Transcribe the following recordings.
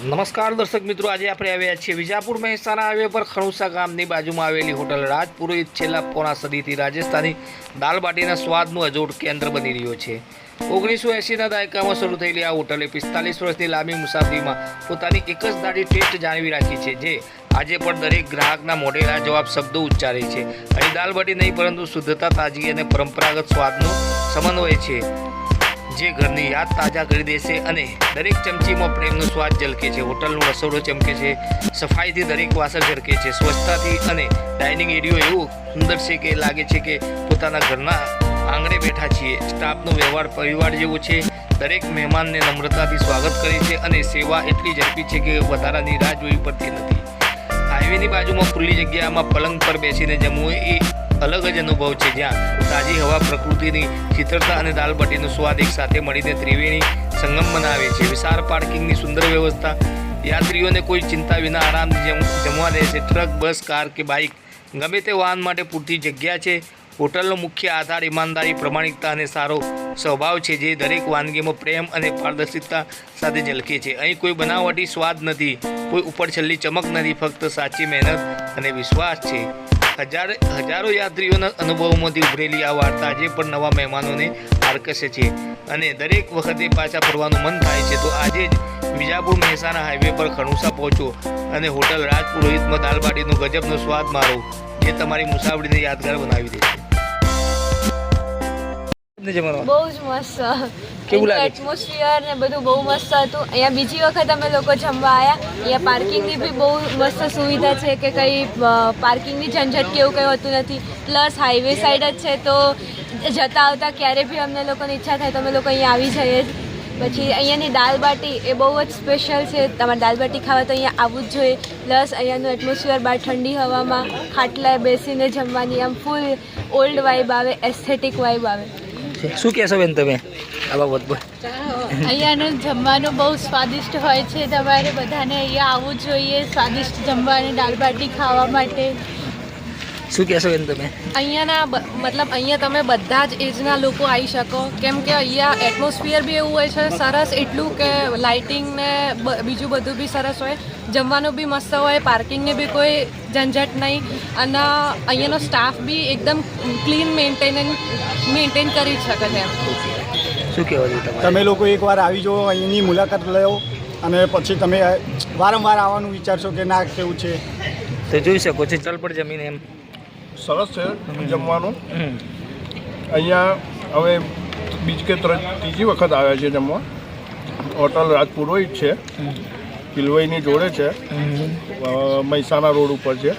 નમસ્કાર દર્શક મિત્રો, આજે આપણે આવ્યા છીએ વિજાપુર મહેસાણા હાઈવે પર ખણુસા ગામની બાજુમાં આવેલી હોટલ રાજપુરોહિત છેલ્લા પોણા સદીથી રાજસ્થાની દાલબાટીના સ્વાદનું અજોડ કેન્દ્ર બની રહ્યો છે. ઓગણીસો એંસીના દાયકામાં શરૂ થયેલી આ હોટલે પિસ્તાલીસ વર્ષની લાંબી મુસાફરીમાં પોતાની એક જ દાઢી ટેસ્ટ જાળવી રાખી છે, જે આજે પણ દરેક ગ્રાહકના મોઢેના જવાબ શબ્દો ઉચ્ચારે છે. અહીં દાલબાટી નહીં, પરંતુ શુદ્ધતા તાજગી અને પરંપરાગત સ્વાદનો સમન્વય છે. જે ઘરની યાદ તાજા કરી દેશે અને દરેક ચમચીમાં પ્રેમનો સ્વાદ ઝલકે છે. હોટલનું રસોડો ચમકે છે. સફાઈથી દરેક વાસણ ઝળકે છે. સ્વચ્છતાથી અને ડાઇનિંગ એરિયો એવું સુંદર છે કે લાગે છે કે પોતાના ઘરના આંગણે બેઠા છીએ. સ્ટાફનો વ્યવહાર પરિવાર જેવો છે. દરેક મહેમાનને નમ્રતાથી સ્વાગત કરે છે અને સેવા એટલી ઝડપી છે કે વધારાની રાહ જોવી પડતી નથી. હાઈવેની બાજુમાં ખુલ્લી જગ્યામાં પલંગ પર બેસીને જમવું એ અલગ જ અનુભવ છે જ્યાં તાજી હવા, પ્રકૃતિની શીતળતા અને દાલબટીનો સ્વાદ એક સાથે મળીને ત્રિવેણી સંગમ બનાવે છે. વિશાળ પાર્કિંગની સુંદર વ્યવસ્થા, યાત્રીઓને કોઈ ચિંતા વિના આરામથી જમ જમવા દે ટ્રક, બસ, કાર કે બાઇક, ગમે તે વાહન માટે પૂરતી જગ્યા છે. હોટલનો મુખ્ય આધાર ઈમાનદારી, પ્રમાણિકતા અને સારો સ્વભાવ છે, જે દરેક વાનગીમાં પ્રેમ અને પારદર્શિતા સાથે ઝલકે છે. અહીં કોઈ બનાવટી સ્વાદ નથી, કોઈ ઉપરછલ્લી ચમક નથી, ફક્ત સાચી મહેનત અને વિશ્વાસ છે. હજાર હજારો યાત્રીઓના અનુભવોમાંથી ઉભરેલી આ વાર્તા આજે પણ નવા મહેમાનોને આકર્ષે છે. અને દરેક વખતે પાછા ફરવાનું મન થાય છે, તો આજે જ વિજાપુર મહેસાણા હાઈવે પર ખણુસા પહોંચો અને હોટલ રાજપુરોહિતમાં દાલબાટીનો ગજબનો સ્વાદ મારો, જે તમારી મુસાફરીને યાદગાર બનાવી દેશે બહુ જ મસ્ત. કેવું લાગે? એટમોસ્ફિયર ને બધું બહુ મસ્ત હતું. અહીંયા બીજી વખત અમે લોકો જમવા આવ્યા અહીંયા પાર્કિંગની બી બહુ મસ્ત સુવિધા છે કે કંઈ પાર્કિંગની ઝંઝટ કે એવું કંઈ હોતું નથી. પ્લસ હાઈવે સાઈડ જ છે તો જતા આવતા ક્યારે બી અમને લોકોની ઈચ્છા થાય તો અમે લોકો અહીંયા આવી જઈએ. જ પછી અહીંયાની દાલ બાટી એ બહુ જ સ્પેશિયલ છે. તમારે દાલ બાટી ખાવા તો અહીંયા આવવું જ જોઈએ. પ્લસ અહીંયાનું એટમોસ્ફિયર બહાર ઠંડી હવામાં ખાટલાએ બેસીને જમવાની આમ ફૂલ ઓલ્ડ વાઇબ આવે એસ્થેટિક વાઇબ આવે. શું કહેશો બેન તમે? આ બાબત પર. અહીંયાનું જમવાનું બહુ સ્વાદિષ્ટ હોય છે. તમારે બધાને અહીંયા આવવું જોઈએ સ્વાદિષ્ટ જમવાની, દાળ બાટી ખાવા માટે. શું કહેશો એમ તમે? અહીંયાના મતલબ અહીંયા તમે બધા જ એજના લોકો આવી શકો. કેમ કે અહીંયા એટમોસ્ફિયર બી એવું હોય છે સરસ એટલું કે લાઇટિંગ ને બીજું બધું બી સરસ હોય. જમવાનું બી મસ્ત હોય પાર્કિંગને બી કોઈ ઝંઝટ નહીં. અને અહીંયાનો સ્ટાફ બી એકદમ ક્લીન મેન્ટેન મેન્ટેન કરી શકે છે એમ. શું કહેવાય તમે લોકો એકવાર આવી જાઓ અહીંની મુલાકાત લો અને પછી તમે વારંવાર આવવાનું વિચારશો કે ના કેવું છે? તો જોઈ શકો છો ચલ પર જમીન એમ. સરસ છે જમવાનું. અહીંયા હવે બીજ કે ત્રણ ત્રીજી વખત આવ્યા છે જમવા. હોટલ રાજપુરોહિત છે. કિલવાઈની જોડે છે. મહેસાણા રોડ ઉપર છે.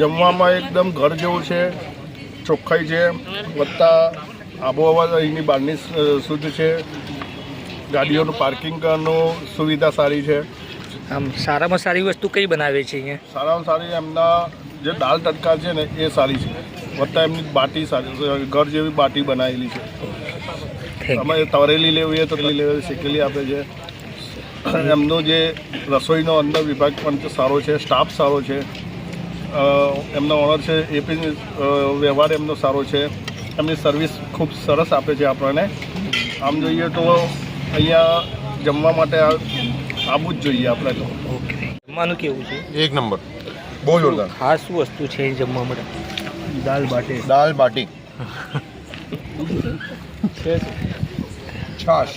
જમવામાં એકદમ ઘર જેવું છે ચોખ્ખાઈ છે વત્તા આબોહવા અહીંની બહારની શુદ્ધ છે. ગાડીઓનું પાર્કિંગનું સુવિધા સારી છે. આમ સારામાં સારી વસ્તુ કઈ બનાવે છે અહીંયા? સારામાં સારી એમના જે દાળ તડકા છે ને એ સારી છે. વત્તા એમની બાટી સારી છે ઘર જેવી બાટી બનાવેલી છે. અમે તવરેલી લેવી હોય તો લેવી શેકેલી આપે છે. એમનો જે રસોઈનો અંદર વિભાગ પણ સારો છે સ્ટાફ સારો છે. એમનો ઓનર છે એ પણ વ્યવહાર એમનો સારો છે. એમની સર્વિસ ખૂબ સરસ આપે છે આપણને. આમ જોઈએ તો અહીંયા જમવા માટે આવવું જ જોઈએ આપણે તો. ઓકે જમવાનું કેવું છે? એક નંબર. બહુ જોરદાર ખાસ વસ્તુ છે જમવા માટે? દાલ બાટી. દાલ બાટી. છાશ.